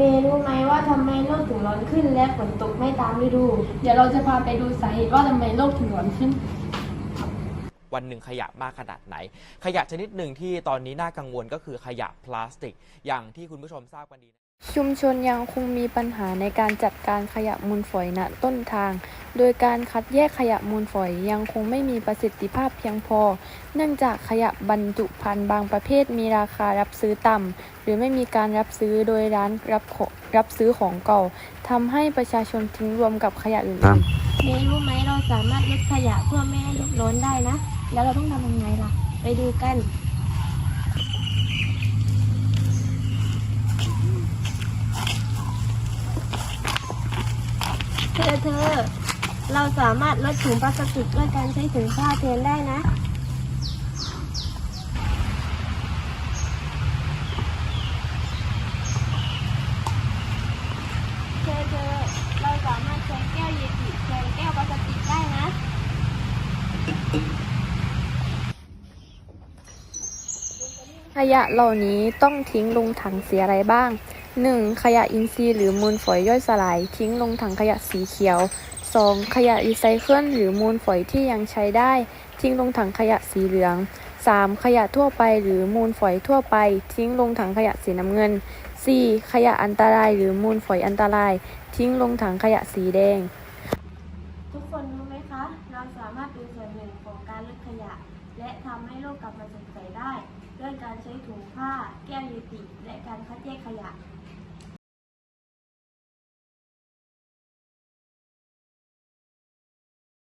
เมรู้ไหมว่าทำไมโลกถึงร้อนขึ้นและฝนตกไม่ตามฤดู เดี๋ยวเราจะพาไปดูสาเหตุว่าทำไมโลกถึงร้อนขึ้น วันหนึ่งขยะมากขนาดไหน ขยะชนิดหนึ่งที่ตอนนี้น่ากังวลก็คือขยะพลาสติก อย่างที่คุณผู้ชมทราบกันดี ชุมชนยังคงมีปัญหาในการจัดการขยะมูลฝอยณต้นทาง โดยการคัดแยกขยะมูลฝอยยังคงไม่มีประสิทธิภาพเพียงพอ เนื่องจากขยะบรรจุภัณฑ์บางประเภทมีราคารับซื้อต่ำ หรือไม่มีการรับซื้อโดยร้านรับขอรับซื้อของเก่าทำให้ประชาชนทิ้งรวมกับขยะอื่นๆเมย์รู้ไหมเราสามารถลดขยะเพื่อไม่ให้โลกร้อนได้นะ แล้วเราต้องทำยังไงล่ะ ไปดูกัน เธอเธอ เราสามารถลดถุงพลาสติกด้วยการใช้ถุงผ้าแทนได้นะ เธอเธอ เราสามารถใช้แก้วเยติแทนแก้วพลาสติกได้นะ ขยะเหล่านี้ต้องทิ้งลงถังเสียอะไรบ้าง 1. ขยะอินทรีย์หรือมูลฝอยย่อยสลาย ทิ้งลงถังขยะสีเขียว 2. ขยะรีไซเคิลหรือมูลฝอยที่ยังใช้ได้ ทิ้งลงถังขยะสีเหลือง 3. ขยะทั่วไปหรือมูลฝอยทั่วไป ทิ้งลงถังขยะสีน้ำเงิน 4. ขยะอันตรายหรือมูลฝอยอันตราย ทิ้งลงถังขยะสีแดง ทุกคนรู้ไหมคะ เราสามารถเป็นส่วนหนึ่งของการลดขยะ และทำให้โลกกลับมาสดใสได้ ด้วยการใช้ถุงผ้า แก้วเยติและการคัดแยกขยะ